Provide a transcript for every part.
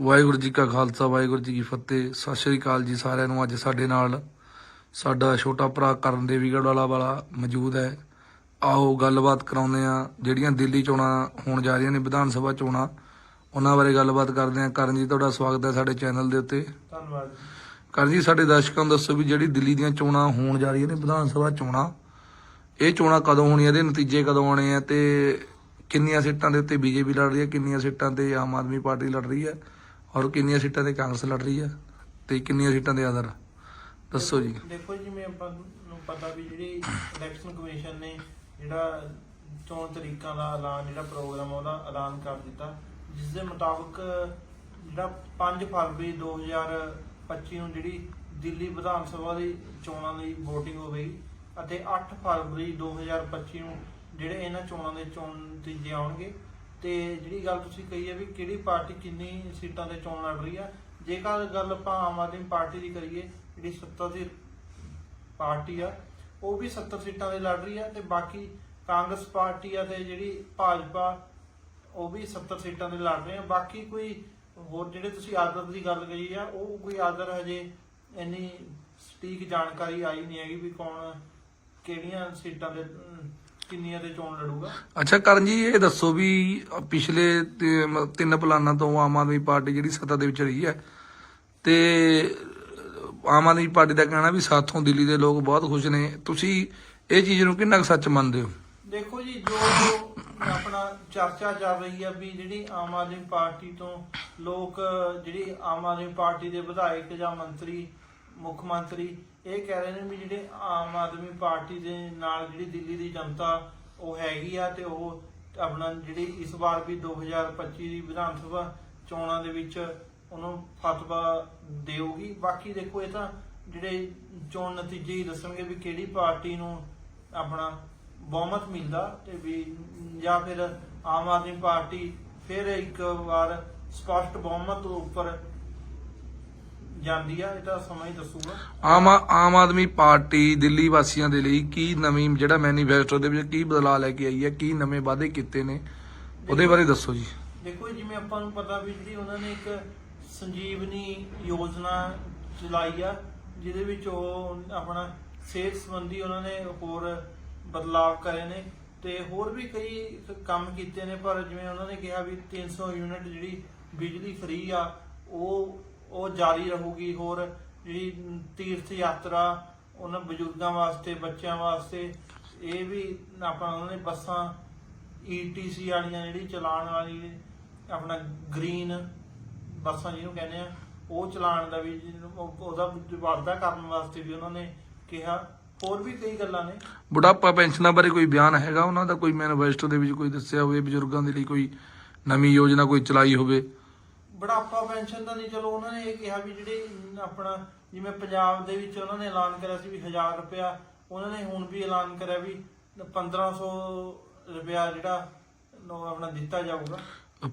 ਵਾਹਿਗੁਰੂ ਜੀ ਕਾ ਖਾਲਸਾ ਵਾਹਿਗੁਰੂ ਜੀ ਕੀ ਫਤਿਹ। ਸਤਿ ਸ਼੍ਰੀ ਅਕਾਲ ਜੀ ਸਾਰਿਆਂ ਨੂੰ। ਅੱਜ ਸਾਡੇ ਨਾਲ ਸਾਡਾ ਛੋਟਾ ਭਰਾ ਕਰਨ ਦੇਵੀਗੜ੍ਹ ਵਾਲਾ ਵਾਲਾ ਮੌਜੂਦ ਹੈ। ਆਓ ਗੱਲਬਾਤ ਕਰਾਉਂਦੇ ਆ ਜਿਹੜੀਆਂ ਦਿੱਲੀ ਚੋਣਾਂ ਹੋਣ ਜਾ ਰਹੀਆਂ ਨੇ ਵਿਧਾਨ ਸਭਾ ਚੋਣਾਂ ਉਹਨਾਂ ਬਾਰੇ ਗੱਲਬਾਤ ਕਰਦੇ ਆ ਕਰਨ ਜੀ ਤੁਹਾਡਾ ਸਵਾਗਤ ਹੈ ਸਾਡੇ ਚੈਨਲ ਦੇ ਉੱਤੇ। ਧੰਨਵਾਦ ਕਰਨ ਜੀ ਸਾਡੇ ਦਰਸ਼ਕਾਂ ਨੂੰ ਦੱਸੋ ਵੀ ਜਿਹੜੀ ਦਿੱਲੀ ਦੀਆਂ ਚੋਣਾਂ ਹੋਣ ਜਾ ਰਹੀਆਂ ਨੇ ਵਿਧਾਨ ਸਭਾ ਚੋਣਾਂ ਇਹ ਚੋਣਾਂ ਕਦੋਂ ਹੋਣੀਆਂ ਇਹਦੇ ਨਤੀਜੇ ਕਦੋਂ ਆਉਣੇ ਆ ਤੇ ਕਿੰਨੀਆਂ ਸੀਟਾਂ ਦੇ ਉੱਤੇ ਬੀਜੇਪੀ ਲੜ ਰਹੀ ਹੈ ਕਿੰਨੀਆਂ ਸੀਟਾਂ ਤੇ ਆਮ ਆਦਮੀ ਪਾਰਟੀ ਲੜ ਰਹੀ ਹੈ। ਔਰ ਕਿੰਨੀਆਂ ਸੀਟਾਂ ਤੇ ਕਾਂਗਰਸ ਲੜ ਰਹੀ ਹੈ ਤੇ ਕਿੰਨੀਆਂ ਸੀਟਾਂ ਦੇ ਅਦਰ ਦੱਸੋ ਜੀ। ਦੇਖੋ ਜਿਵੇਂ ਆਪਾਂ ਨੂੰ ਪਤਾ ਵੀ ਜਿਹੜੀ ਇਲੈਕਸ਼ਨ ਕਮਿਸ਼ਨ ਨੇ ਜਿਹੜਾ ਚੋਣ ਤਰੀਕਾਂ ਦਾ ਐਲਾਨ, ਜਿਹੜਾ ਪ੍ਰੋਗਰਾਮ ਉਹਦਾ ਐਲਾਨ ਕਰ ਦਿੱਤਾ। ਜਿਸ ਦੇ ਮੁਤਾਬਕ ਜਿਹੜਾ 5 ਫਰਵਰੀ 2025 ਨੂੰ ਜਿਹੜੀ ਦਿੱਲੀ ਵਿਧਾਨ ਸਭਾ ਦੀ ਚੋਣਾਂ ਲਈ VOTING ਹੋਵੇਗੀ ਅਤੇ 8 ਫਰਵਰੀ 2025 ਨੂੰ ਜਿਹੜੇ ਇਹਨਾਂ ਚੋਣਾਂ ਦੇ ਚੋਣ ਨਤੀਜੇ ਆਉਣਗੇ ਤੇ ਜਿਹੜੀ ਗੱਲ ਤੁਸੀਂ ਕਹੀ ਹੈ ਵੀ ਕਿਹੜੀ ਪਾਰਟੀ ਕਿੰਨੀ ਸੀਟਾਂ ਤੇ ਚੋਣ ਲੜ ਰਹੀ ਆ, ਜੇਕਰ ਗੱਲ ਆਪਾਂ ਆਮ ਆਦਮੀ ਪਾਰਟੀ ਦੀ ਕਰੀਏ, ਜਿਹੜੀ ਸੱਤਾ ਦੀ ਪਾਰਟੀ ਆ, ਉਹ ਵੀ 70 ਸੀਟਾਂ ਤੇ ਲੜ ਰਹੀ ਆ ਤੇ ਬਾਕੀ ਕਾਂਗਰਸ ਪਾਰਟੀ ਆ ਤੇ ਜਿਹੜੀ ਭਾਜਪਾ, ਉਹ ਵੀ 70 ਸੀਟਾਂ ਤੇ ਲੜ ਰਹੇ ਆ। ਬਾਕੀ ਕੋਈ ਹੋਰ ਜਿਹੜੇ ਤੁਸੀਂ ਆਦਰ ਦੀ ਗੱਲ ਕਰੀ ਆ, ਉਹ ਕੋਈ ਆਦਰ ਹਜੇ ਇੰਨੀ ਸਟੀਕ ਜਾਣਕਾਰੀ ਆਈ ਨਹੀਂ ਹੈਗੀ ਵੀ ਕੌਣ ਕਿਹੜੀਆਂ ਸੀਟਾਂ ਤੇ ਕਿੰਨੀਆਂ ਤੇ ਚੋਣ ਲੜੂਗਾ? ਅੱਛਾ ਕਰਨ ਜੀ ਇਹ ਦੱਸੋ ਵੀ ਪਿਛਲੇ ਤੇ- ਤਿੰਨ ਪਲਾਨਾਂ ਤੋਂ ਆਮ ਆਦਮੀ ਪਾਰਟੀ ਜਿਹੜੀ ਸੱਤਾ ਦੇ ਵਿੱਚ ਰਹੀ ਹੈ ਤੇ ਆਮ ਆਦਮੀ ਪਾਰਟੀ ਦਾ ਕਹਿਣਾ ਵੀ ਸਾਥੋਂ ਦਿੱਲੀ ਦੇ ਲੋਕ ਬਹੁਤ ਖੁਸ਼ ਨੇ। ਤੁਸੀਂ ਇਹ ਚੀਜ਼ ਨੂੰ ਕਿੰਨਾ ਕੁ ਸੱਚ ਮੰਨਦੇ ਹੋ? ਦੇਖੋ ਜੀ ਜੋ ਆਪਣਾ ਚਰਚਾ ਚੱਲ ਰਹੀ ਆ ਵੀ ਜਿਹੜੀ ਆਮ ਆਦਮੀ ਪਾਰਟੀ ਤੋਂ ਲੋਕ ਜਿਹੜੀ ਆਮ ਆਦਮੀ ਪਾਰਟੀ ਦੇ ਵਿਧਾਇਕ ਜਾਂ ਮੰਤਰੀ ਮੁੱਖ ਮੰਤਰੀ ਇਹ ਕਹਿ ਰਹੇ ਨੇ ਵੀ ਜਿਹੜੇ ਆਮ ਆਦਮੀ ਪਾਰਟੀ ਦੇ ਨਾਲ ਜਿਹੜੀ ਦਿੱਲੀ ਦੀ ਜਨਤਾ ਉਹ ਹੈਗੀ ਆ ਤੇ ਉਹ ਆਪਣਾ ਜਿਹੜੀ ਇਸ ਵਾਰ ਵੀ 2025 ਦੀ ਵਿਧਾਨ ਸਭਾ ਚੋਣਾਂ ਦੇ ਵਿੱਚ ਉਹਨੂੰ ਫਤਵਾ ਦੇਊਗੀ। ਬਾਕੀ ਦੇਖੋ ਇਹ ਤਾਂ ਜਿਹੜੇ ਚੋਣ ਨਤੀਜੇ ਹੀ ਦੱਸਣਗੇ ਵੀ ਕਿਹੜੀ ਪਾਰਟੀ ਨੂੰ ਆਪਣਾ ਬਹੁਮਤ ਮਿਲਦਾ ਤੇ ਵੀ ਜਾਂ ਫਿਰ ਆਮ ਆਦਮੀ ਪਾਰਟੀ ਫਿਰ ਇੱਕ ਵਾਰ ਸਪਸ਼ਟ ਬਹੁਮਤ ਉੱਪਰ ਜਾਂਦੀ ਆ ਇਹ ਤਾਂ ਸਮਾਂ ਹੀ ਦੱਸੂਗਾ। ਆਮ ਆਮ ਆਦਮੀ ਪਾਰਟੀ ਦਿੱਲੀ ਵਾਸੀਆਂ ਦੇ ਲਈ ਕੀ ਨਵੀਂ ਜਿਹੜਾ ਮੈਨੀਫੈਸਟੋ ਦੇ ਵਿੱਚ ਕੀ ਬਦਲਾਅ ਲੈ ਕੇ ਆਈ ਹੈ ਕੀ ਨਵੇਂ ਵਾਅਦੇ ਕੀਤੇ ਨੇ ਉਹਦੇ ਬਾਰੇ ਦੱਸੋ ਜੀ। ਦੇਖੋ ਜਿਵੇਂ ਆਪਾਂ ਨੂੰ ਪਤਾ ਵੀ ਜਿਹੜੀ ਉਹਨਾਂ ਨੇ ਇੱਕ ਸੰਜੀਵਨੀ ਯੋਜਨਾ ਚਲਾਈ ਆ ਜਿਹਦੇ ਵਿੱਚ ਉਹ ਆਪਣਾ ਸਿਹਤ ਸੰਬੰਧੀ ਉਹਨਾਂ ਨੇ ਹੋਰ ਬਦਲਾਅ ਕਰੇ ਨੇ ਤੇ ਹੋਰ ਵੀ ਕਈ ਕੰਮ ਕੀਤੇ ਨੇ ਪਰ ਜਿਵੇਂ ਉਹਨਾਂ ਨੇ ਕਿਹਾ ਵੀ 300 ਯੂਨਿਟ ਜਿਹੜੀ ਬਿਜਲੀ ਫ੍ਰੀ ਆ ਉਹ ਉਹ ਜਾਰੀ ਰਹੂਗੀ, ਹੋਰ ਜਿਹੜੀ ਤੀਰਥ ਯਾਤਰਾ ਉਹਨਾਂ ਬਜ਼ੁਰਗਾਂ ਵਾਸਤੇ, ਬੱਚਿਆਂ ਵਾਸਤੇ, ਇਹ ਵੀ ਆਪਾਂ ਉਹਨਾਂ ਨੇ ਬੱਸਾਂ ਈਟੀਸੀ ਵਾਲੀਆਂ ਜਿਹੜੀ ਚਲਾਉਣ ਵਾਲੀ ਆਪਣਾ ਗ੍ਰੀਨ ਬੱਸਾਂ ਜਿਹਨੂੰ ਕਹਿੰਦੇ ਆ, ਉਹ ਚਲਾਉਣ ਦਾ ਵੀ ਉਹਦਾ ਵਾਧਾ ਕਰਨ ਵਾਸਤੇ ਵੀ ਉਹਨਾਂ ਨੇ ਕਿਹਾ। ਹੋਰ ਵੀ ਕਈ ਗੱਲਾਂ ਨੇ। ਬੁਢਾਪਾ ਪੈਨਸ਼ਨਾਂ ਬਾਰੇ ਕੋਈ ਬਿਆਨ ਹੈਗਾ ਉਹਨਾਂ ਦਾ? ਕੋਈ ਮੈਨੀਫੈਸਟੋ ਦੇ ਵਿੱਚ ਕੋਈ ਦੱਸਿਆ ਹੋਵੇ ਬਜ਼ੁਰਗਾਂ ਦੇ ਲਈ ਕੋਈ ਨਵੀਂ ਯੋਜਨਾ, ਕੋਈ ਚਲਾਈ ਹੋਵੇ? ਬੁਢਾਪਾ ਪੈਨਸ਼ਨ ਦਾ ਨਹੀਂ ਚਲੋ ਉਹਨਾਂ ਨੇ ਇਹ ਕਿਹਾ ਵੀ ਜਿਹੜੇ ਆਪਣਾ ਜਿਵੇਂ ਪੰਜਾਬ ਦੇ ਵਿੱਚ ਉਹਨਾਂ ਨੇ ਐਲਾਨ ਕਰਿਆ ਸੀ ਵੀ 1000 ਰੁਪਇਆ ਉਹਨਾਂ ਨੇ ਹੁਣ ਵੀ ਐਲਾਨ ਕਰਿਆ ਵੀ 1500 ਰੁਪਇਆ ਜਿਹੜਾ ਨੂੰ ਆਪਣਾ ਦਿੱਤਾ ਜਾਊਗਾ।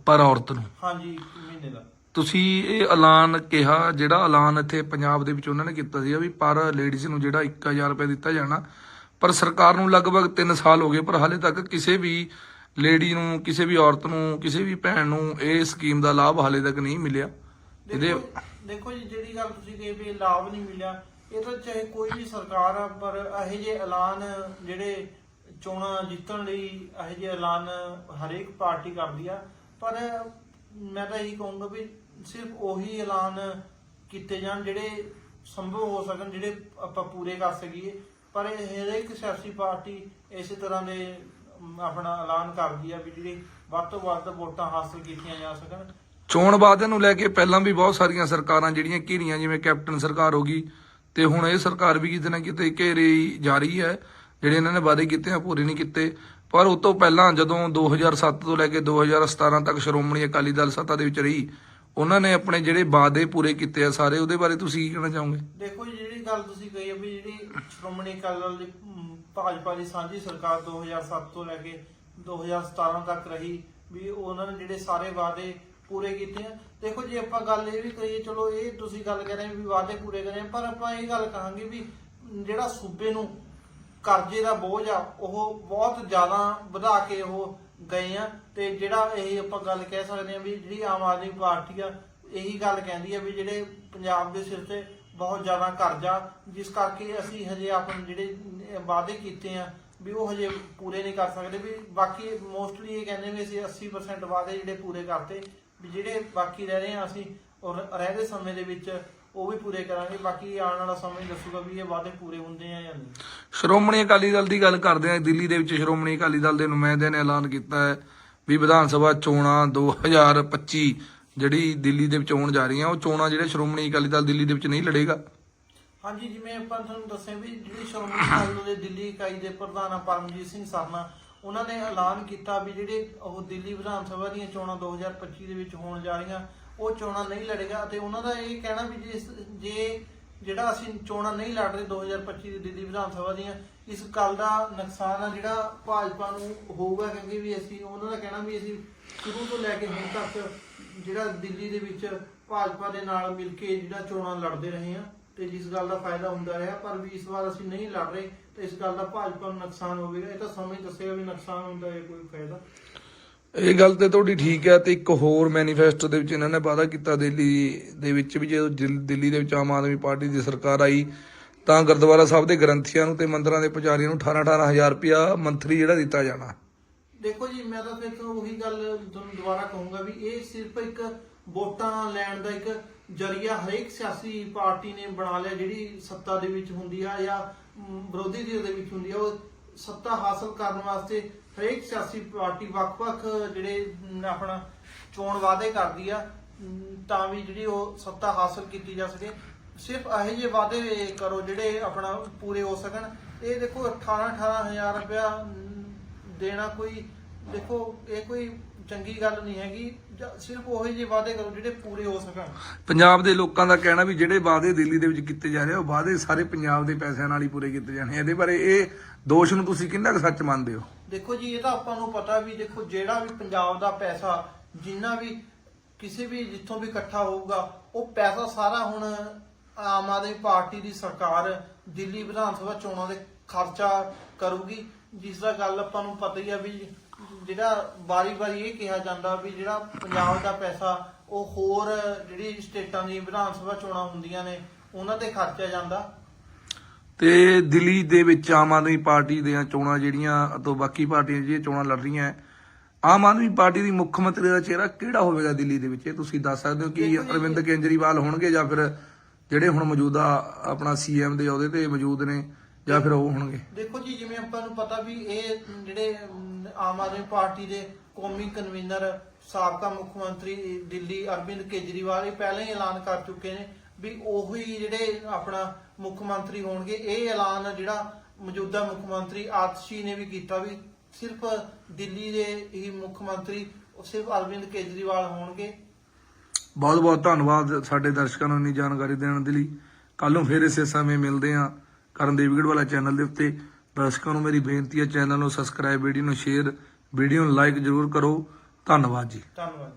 ਪਰ ਔਰਤ ਨੂੰ? ਹਾਂਜੀ ਮਹੀਨੇ ਦਾ। ਤੁਸੀਂ ਇਹ ਐਲਾਨ ਕਿਹਾ ਜਿਹੜਾ ਐਲਾਨ ਇੱਥੇ ਪੰਜਾਬ ਦੇ ਵਿੱਚ ਉਹਨਾਂ ਨੇ ਕੀਤਾ ਸੀ ਵੀ ਪਰ ਲੇਡੀਜ਼ ਨੂੰ ਜਿਹੜਾ 1000 ਰੁਪਏ ਦਿੱਤਾ ਜਾਣਾ ਪਰ ਸਰਕਾਰ ਨੂੰ ਲਗਭਗ 3 ਸਾਲ ਹੋ ਗਏ ਪਰ ਹਾਲੇ ਤੱਕ ਕਿਸੇ ਵੀ ਲੇਡੀ ਨੂੰ ਕਿਸੇ ਵੀ ਔਰਤ ਨੂੰ ਕਿਸੇ ਵੀ ਭੈਣ ਨੂੰ ਇਹ ਸਕੀਮ ਦਾ ਲਾਭ ਹਾਲੇ ਤੱਕ ਨਹੀਂ ਮਿਲਿਆ। ਇਹਦੇ ਦੇਖੋ ਦੇਖੋ ਜੀ ਜਿਹੜੀ ਗੱਲ ਤੁਸੀਂ ਕਹੀ ਵੀ ਲਾਭ ਨਹੀਂ ਮਿਲਿਆ ਇਹ ਤਾਂ ਚਾਹੇ ਕੋਈ ਵੀ ਸਰਕਾਰ ਆ ਪਰ ਇਹੋ ਜਿਹੇ ਐਲਾਨ ਜਿਹੜੇ ਚੋਣਾਂ ਜਿੱਤਣ ਲਈ ਇਹੋ ਜਿਹੇ ਐਲਾਨ ਹਰੇਕ ਪਾਰਟੀ ਕਰਦੀ ਆ ਪਰ ਮੈਂ ਤਾਂ ਇਹੀ ਕਹੂੰਗਾ ਵੀ ਸਿਰਫ ਉਹੀ ਐਲਾਨ ਕੀਤੇ ਜਾਣ ਜਿਹੜੇ ਸੰਭਵ ਹੋ ਸਕਣ ਜਿਹੜੇ ਆਪਾਂ ਪੂਰੇ ਕਰ ਸਕੀਏ। ਪਰ ਇਹ ਹਰੇਕ ਸਿਆਸੀ ਪਾਰਟੀ ਇਸੇ ਤਰ੍ਹਾਂ ਦੇ ਆਪਣਾ ਐਲਾਨ ਕਰਦੀ ਆ ਵੀ ਜਿਹੜੀ ਵੱਧ ਤੋਂ ਵੱਧ ਵੋਟਾਂ ਹਾਸਲ ਕੀਤੀਆਂ ਜਾ ਸਕਣ। ਚੋਣ ਵਾਅਦਿਆਂ ਨੂੰ ਲੈ ਕੇ ਪਹਿਲਾਂ ਵੀ ਬਹੁਤ ਸਾਰੀਆਂ ਸਰਕਾਰਾਂ ਜਿਹੜੀਆਂ ਘੀਰੀਆਂ ਜਿਵੇਂ ਕੈਪਟਨ ਸਰਕਾਰ ਹੋ ਗਈ ਤੇ ਹੁਣ ਇਹ ਸਰਕਾਰ ਵੀ ਕਿਤੇ ਨਾ ਕਿਤੇ ਘੇਰੀ ਜਾ ਰਹੀ ਹੈ। ਜਿਹੜੇ ਇਹਨਾਂ ਨੇ ਵਾਅਦੇ ਕੀਤੇ ਆ ਪੂਰੇ ਨਹੀਂ ਕੀਤੇ। ਪਰ ਉਸ ਤੋਂ ਪਹਿਲਾਂ ਜਦੋਂ 2007 ਤੋਂ ਲੈ ਕੇ 2017 ਤੱਕ ਸ਼੍ਰੋਮਣੀ ਅਕਾਲੀ ਦਲ ਸੱਤਾ ਦੇ ਵਿੱਚ ਰਹੀ ਉਹਨਾਂ ਨੇ ਆਪਣੇ ਜਿਹੜੇ ਵਾਅਦੇ ਪੂਰੇ ਕੀਤੇ ਆ ਸਾਰੇ ਉਹਦੇ ਬਾਰੇ ਤੁਸੀਂ ਕੀ ਕਹਿਣਾ ਚਾਹੋਗੇ? ਦੇਖੋ ਜਿਹੜੀ ਗੱਲ ਤੁਸੀਂ ਕਹੀ ਹੈ ਵੀ ਜਿਹੜੀ ਸ਼੍ਰੋਮਣੀ ਅਕਾਲੀ ਦਲ ਦੀ ਭਾਜਪਾ ਦੀ ਸਾਂਝੀ ਸਰਕਾਰ 2007 ਤੋਂ ਲੈ ਕੇ 2017 ਤੱਕ ਰਹੀ ਵੀ ਉਹਨਾਂ ਨੇ ਜਿਹੜੇ ਸਾਰੇ ਵਾਅਦੇ ਪੂਰੇ ਕੀਤੇ ਆ। ਦੇਖੋ ਜੇ, ਆਪਾਂ ਗੱਲ ਇਹ ਵੀ ਕਰੀਏ, ਚਲੋ ਇਹ ਤੁਸੀਂ ਗੱਲ ਕਰ ਰਹੇ ਵੀ ਵਾਅਦੇ ਪੂਰੇ ਕਰੇ ਪਰ ਆਪਾਂ ਇਹ ਗੱਲ ਕਹਾਂਗੇ ਵੀ ਜਿਹੜਾ ਸੂਬੇ ਨੂੰ ਕਰਜ਼ੇ ਦਾ ਬੋਝ ਆ, ਉਹ ਬਹੁਤ ਜ਼ਿਆਦਾ ਵਧਾ ਕੇ ਉਹ ਗਏ ਆ। ਤੇ ਜਿਹੜਾ ਇਹ ਆਪਾਂ ਗੱਲ ਕਹਿ ਸਕਦੇ ਆ ਵੀ ਜਿਹੜੀ ਆਮ ਆਦਮੀ ਪਾਰਟੀ ਆ, ਇਹੀ ਗੱਲ ਕਹਿੰਦੀ ਹੈ ਵੀ ਜਿਹੜੇ ਪੰਜਾਬ ਦੇ ਸਿਰ ਤੇ ਬਹੁਤ ਜ਼ਿਆਦਾ ਕਰਜ਼ਾ, ਜਿਸ ਕਰਕੇ ਅਸੀਂ ਹਜੇ ਆਪਣੇ ਜਿਹੜੇ ਵਾਅਦੇ ਕੀਤੇ ਆ, ਵੀ ਉਹ ਹਜੇ ਪੂਰੇ ਨਹੀਂ ਕਰ ਸਕਦੇ, ਵੀ ਬਾਕੀ ਮੋਸਟਲੀ ਇਹ ਕਹਿੰਦੇ ਵੀ ਅਸੀਂ 80% ਵਾਅਦੇ ਜਿਹੜੇ ਪੂਰੇ ਕਰਤੇ, ਵੀ ਜਿਹੜੇ ਬਾਕੀ ਰਹਿ ਰਹੇ ਆ, ਅਸੀਂ ਔਰ ਰਹਿੰਦੇ ਸਮੇਂ ਦੇ ਵਿੱਚ ਉਹ ਵੀ ਪੂਰੇ ਕਰਾਂਗੇ, ਬਾਕੀ ਆਉਣ ਵਾਲਾ ਸਮਾਂ ਹੀ ਦੱਸੂਗਾ ਵੀ ਇਹ ਵਾਅਦੇ ਪੂਰੇ ਹੁੰਦੇ ਆ ਜਾਂ ਨਹੀਂ। ਸ਼੍ਰੋਮਣੀ ਅਕਾਲੀ ਦਲ ਦੀ ਗੱਲ ਕਰਦੇ ਹਾਂ ਦਿੱਲੀ ਦੇ ਵਿੱਚ ਸ਼੍ਰੋਮਣੀ ਅਕਾਲੀ ਦਲ ਦੇ ਨੁਮਾਇੰਦੇ ਨੇ ਐਲਾਨ ਕੀਤਾ ਹੈ ਵੀ ਵਿਧਾਨ ਸਭਾ ਚੋਣਾਂ 2025 ਜਿਹੜੀ ਦਿੱਲੀ ਦੇ ਵਿੱਚ ਹੋਣ ਜਾ ਰਹੀਆਂ, ਉਹ ਚੋਣਾਂ ਜਿਹੜੇ ਸ਼੍ਰੋਮਣੀ ਅਕਾਲੀ ਦਲ ਦਿੱਲੀ ਦੇ ਵਿੱਚ ਨਹੀਂ ਲੜੇਗਾ? ਹਾਂਜੀ, ਜਿਵੇਂ ਆਪਾਂ ਤੁਹਾਨੂੰ ਦੱਸਿਆ ਵੀ ਜਿਹੜੀ ਸ਼੍ਰੋਮਣੀ ਅਕਾਲੀ ਦਲ ਦੇ ਦਿੱਲੀ ਇਕਾਈ ਦੇ ਪ੍ਰਧਾਨ ਆ ਪਰਮਜੀਤ ਸਿੰਘ ਸਰਨਾ, ਉਹਨਾਂ ਨੇ ਐਲਾਨ ਕੀਤਾ ਵੀ ਜਿਹੜੇ ਉਹ ਦਿੱਲੀ ਵਿਧਾਨ ਸਭਾ ਦੀਆਂ ਚੋਣਾਂ 2025 ਦੇ ਵਿੱਚ ਹੋਣ ਜਾ ਰਹੀਆਂ, ਉਹ ਚੋਣਾਂ ਨਹੀਂ ਲੜੇਗਾ। ਅਤੇ ਉਹਨਾਂ ਦਾ ਇਹ ਕਹਿਣਾ ਵੀ ਜੇ ਜੇ ਜਿਹੜਾ ਅਸੀਂ ਚੋਣਾਂ ਨਹੀਂ ਲੜ ਰਹੇ 2025 ਦੀ ਦਿੱਲੀ ਵਿਧਾਨ ਸਭਾ ਦੀਆਂ, ਇਸ ਗੱਲ ਦਾ ਨੁਕਸਾਨ ਆ ਜਿਹੜਾ ਭਾਜਪਾ ਨੂੰ ਹੋਊਗਾ, ਕਿਉਂਕਿ ਵੀ ਅਸੀਂ ਉਹਨਾਂ ਦਾ ਕਹਿਣਾ ਵੀ ਅਸੀਂ ਸ਼ੁਰੂ ਤੋਂ ਲੈ ਕੇ ਹੁਣ ਤੱਕ ਜਿਹੜਾ ਦਿੱਲੀ ਦੇ ਵਿੱਚ ਭਾਜਪਾ ਦੇ ਨਾਲ ਮਿਲ ਕੇ ਜਿਹੜਾ ਚੋਣਾਂ ਲੜਦੇ ਰਹੇ ਆ ਤੇ ਜਿਸ ਗੱਲ ਦਾ ਫਾਇਦਾ ਹੁੰਦਾ ਰਿਹਾ, ਪਰ ਵੀ ਇਸ ਵਾਰ ਅਸੀਂ ਨਹੀਂ ਲੜ ਰਹੇ, ਤੇ ਇਸ ਗੱਲ ਦਾ ਭਾਜਪਾ ਨੂੰ ਨੁਕਸਾਨ ਹੋਵੇਗਾ। ਇਹ ਤਾਂ ਸਮਝ ਦੱਸੇਗਾ ਵੀ ਨੁਕਸਾਨ ਹੁੰਦਾ ਹੈ ਕੋਈ ਫਾਇਦਾ। ਇਹ ਗੱਲ ਤੇ ਤੁਹਾਡੀ ਠੀਕ ਹੈ ਤੇ ਇੱਕ ਹੋਰ ਮੈਨੀਫੈਸਟੋ ਦੇ ਵਿੱਚ ਇਹਨਾਂ ਨੇ ਵਾਅਦਾ ਕੀਤਾ ਦਿੱਲੀ ਦੇ ਵਿੱਚ ਵੀ ਜਦੋਂ ਦਿਲ- ਦਿੱਲੀ ਦੇ ਵਿੱਚ ਆਮ ਆਦਮੀ ਪਾਰਟੀ ਦੀ ਸਰਕਾਰ ਆਈ, ਤਾਂ ਗੁਰਦੁਆਰਾ ਸਾਹਿਬ ਦੇ ਗ੍ਰੰਥੀਆਂ ਨੂੰ ਤੇ ਮੰਦਰਾਂ ਦੇ ਪੁਜਾਰੀਆਂ ਨੂੰ 18 18000 ਰੁਪਇਆ ਮੰਥਲੀ ਜਿਹੜਾ ਦਿੱਤਾ ਜਾਣਾ। ਦੇਖੋ ਜੀ, ਮੈਂ ਤਾਂ ਫਿਰ ਤੋਂ ਉਹੀ ਗੱਲ ਤੁਹਾਨੂੰ ਦੁਬਾਰਾ ਕਹੂੰਗਾ ਵੀ ਇਹ ਸਿਰਫ ਇੱਕ ਵੋਟਾਂ ਲੈਣ ਦਾ ਇੱਕ ਜਰੀਆ ਹਰੇਕ ਸਿਆਸੀ ਪਾਰਟੀ ਨੇ ਬਣਾ ਲਿਆ, ਜਿਹੜੀ ਸੱਤਾ ਦੇ ਵਿੱਚ ਹੁੰਦੀ ਆ ਜਾਂ ਵਿਰੋਧੀ ਧਿਰ ਦੇ ਵਿੱਚ ਹੁੰਦੀ ਆ, ਉਹ ਸੱਤਾ ਹਾਸਲ ਕਰਨ ਵਾਸਤੇ ਹਰੇਕ ਸਿਆਸੀ ਪਾਰਟੀ ਵੱਖ-ਵੱਖ ਜਿਹੜੇ ਆਪਣਾ ਚੋਣ ਵਾਅਦੇ ਕਰਦੀ ਆ ਤਾਂ ਵੀ ਜਿਹੜੀ ਉਹ ਸੱਤਾ ਹਾਸਲ ਕੀਤੀ ਜਾ ਸਕੇ। ਸਿਰਫ ਇਹੋ ਜਿਹੇ ਵਾਅਦੇ ਕਰੋ ਜਿਹੜੇ ਆਪਣਾ ਪੂਰੇ ਹੋ ਸਕਣ। ਇਹ ਦੇਖੋ 18 18000 ਰੁਪਇਆ ਦੇਣਾ ਕੋਈ ਦੇਖੋ ਇਹ ਕੋਈ ਚੰਗੀ ਗੱਲ ਨਹੀਂ ਹੈਗੀ। ਜਾਂ ਸਿਰਫ ਉਹੀ ਜਿਹੇ ਵਾਅਦੇ ਕਰੋ ਜਿਹੜੇ ਪੂਰੇ ਹੋ ਸਕਣ। ਪੰਜਾਬ ਦੇ ਲੋਕਾਂ ਦਾ ਕਹਿਣਾ ਵੀ ਜਿਹੜੇ ਵਾਅਦੇ ਦਿੱਲੀ ਦੇ ਵਿੱਚ ਕੀਤੇ ਜਾ ਰਹੇ ਆ, ਉਹ ਵਾਅਦੇ ਸਾਰੇ ਪੰਜਾਬ ਦੇ ਪੈਸਿਆਂ ਨਾਲ ਹੀ ਪੂਰੇ ਕੀਤੇ ਜਾਣੇ ਆ। ਇਹਦੇ ਬਾਰੇ ਇਹ ਦੋਸ਼ ਨੂੰ ਤੁਸੀਂ ਕਿੰਨਾ ਕੁ ਸੱਚ ਮੰਨਦੇ ਹੋ? ਦੇਖੋ ਜੀ ਇਹ ਤਾਂ ਆਪਾਂ ਨੂੰ ਪਤਾ ਵੀ ਦੇਖੋ ਜਿਹੜਾ ਵੀ ਪੰਜਾਬ ਦਾ ਪੈਸਾ ਜਿੰਨਾ ਵੀ ਕਿਸੇ ਵੀ ਜਿੱਥੋਂ ਵੀ ਇਕੱਠਾ ਹੋਊਗਾ ਉਹ ਪੈਸਾ ਸਾਰਾ ਹੁਣ ਆਮ ਆਦਮੀ ਪਾਰਟੀ ਦੀ ਸਰਕਾਰ ਦਿੱਲੀ ਵਿਧਾਨ ਸਭਾ ਚੋਣਾਂ ਦੇ ਖਰਚਾ ਕਰੂਗੀ। ਜਿਸ ਦਾ ਗੱਲ ਆਪਾਂ ਨੂੰ ਪਤਾ ਹੀ ਆ ਵੀ ਜਿਹੜਾ ਵਾਰੀ-ਵਾਰੀ ਇਹ ਕਿਹਾ ਜਾਂਦਾ ਵੀ ਜਿਹੜਾ ਪੰਜਾਬ ਦਾ ਪੈਸਾ ਉਹ ਹੋਰ ਜਿਹੜੀ ਸਟੇਟਾਂ ਦੀ ਵਿਧਾਨ ਸਭਾ ਚੋਣਾਂ ਹੁੰਦੀਆਂ ਨੇ ਉਹਨਾਂ ਤੇ ਖਰਚਿਆ ਜਾਂਦਾ। ਤੇ ਦਿੱਲੀ ਦੇ ਵਿੱਚ ਆਮ ਆਦਮੀ ਪਾਰਟੀ ਦੀਆਂ ਚੋਣਾਂ ਜਿਹੜੀਆਂ ਤੋਂ ਬਾਕੀ ਪਾਰਟੀਆਂ ਜਿਹੜੀਆਂ ਚੋਣਾਂ ਲੜ ਰਹੀਆਂ ਆਮ ਆਦਮੀ ਪਾਰਟੀ ਦੀ ਮੁੱਖ ਮੰਤਰੀ ਦਾ ਚਿਹਰਾ ਕਿਹੜਾ ਹੋਵੇਗਾ ਦਿੱਲੀ ਦੇ ਵਿੱਚ? ਇਹ ਤੁਸੀਂ ਦੱਸ ਸਕਦੇ ਹੋ ਕਿ ਅਰਵਿੰਦ ਕੇਜਰੀਵਾਲ ਹੋਣਗੇ ਜਾਂ ਫਿਰ ਜਿਹੜੇ ਹੁਣ ਮੌਜੂਦਾ ਆਪਣਾ ਸੀਐਮ ਦੇ ਅਹੁਦੇ ਤੇ ਮੌਜੂਦ ਨੇ ਜਾਂ ਫਿਰ ਉਹ ਹੋਣਗੇ। ਦੇਖੋ ਜੀ ਜਿਵੇਂ ਆਪਾਂ ਨੂੰ ਪਤਾ ਵੀ ਇਹ ਜਿਹੜੇ ਅਮ, ਆਮ ਆਦਮੀ ਪਾਰਟੀ ਦੇ ਕੌਮੀ ਕਨਵੀਨਰ ਸਾਬਕਾ ਮੁੱਖ ਮੰਤਰੀ ਦਿੱਲੀ ਅਰਵਿੰਦ ਕੇਜਰੀਵਾਲ ਇਹ ਪਹਿਲਾਂ ਹੀ ਐਲਾਨ ਕਰ ਚੁੱਕੇ ਨੇ ਵੀ ਉਹੀ ਜਿਹੜੇ ਆਪਣਾ ਮੁੱਖ ਮੰਤਰੀ ਹੋਣਗੇ ਇਹ ਐਲਾਨ ਜਿਹੜਾ ਮੌਜੂਦਾ ਮੁੱਖ ਮੰਤਰੀ ਆਤਸ਼ੀ ਨੇ ਵੀ ਕੀਤਾ ਵੀ ਸਿਰਫ ਦਿੱਲੀ ਦੇ ਹੀ ਮੁੱਖ ਮੰਤਰੀ ਉਹ ਸਿਰਫ ਅਰਵਿੰਦ ਕੇਜਰੀਵਾਲ ਹੋਣਗੇ। ਬਹੁਤ ਬਹੁਤ ਧੰਨਵਾਦ ਸਾਡੇ ਦਰਸ਼ਕਾਂ ਨੂੰ ਇੰਨੀ ਜਾਣਕਾਰੀ ਦੇਣ ਦੇ ਲਈ। ਕੱਲ ਨੂੰ ਫੇਰ ਇਸੇ ਸਮੇਂ ਮਿਲਦੇ ਹਾਂ। ਕਰਨ ਦੇਵਗੜ ਵਾਲਾ ਚੈਨਲ ਦੇ ਉੱਤੇ ਦਰਸ਼ਕਾਂ ਨੂੰ ਮੇਰੀ ਬੇਨਤੀ ਹੈ ਚੈਨਲ ਨੂੰ ਸਬਸਕ੍ਰਾਈਬ ਵੀਡੀਓ ਨੂੰ ਸ਼ੇਅਰ ਵੀਡੀਓ ਨੂੰ ਲਾਈਕ ਜ਼ਰੂਰ ਕਰੋ। ਧੰਨਵਾਦ ਜੀ। ਧੰਨਵਾਦ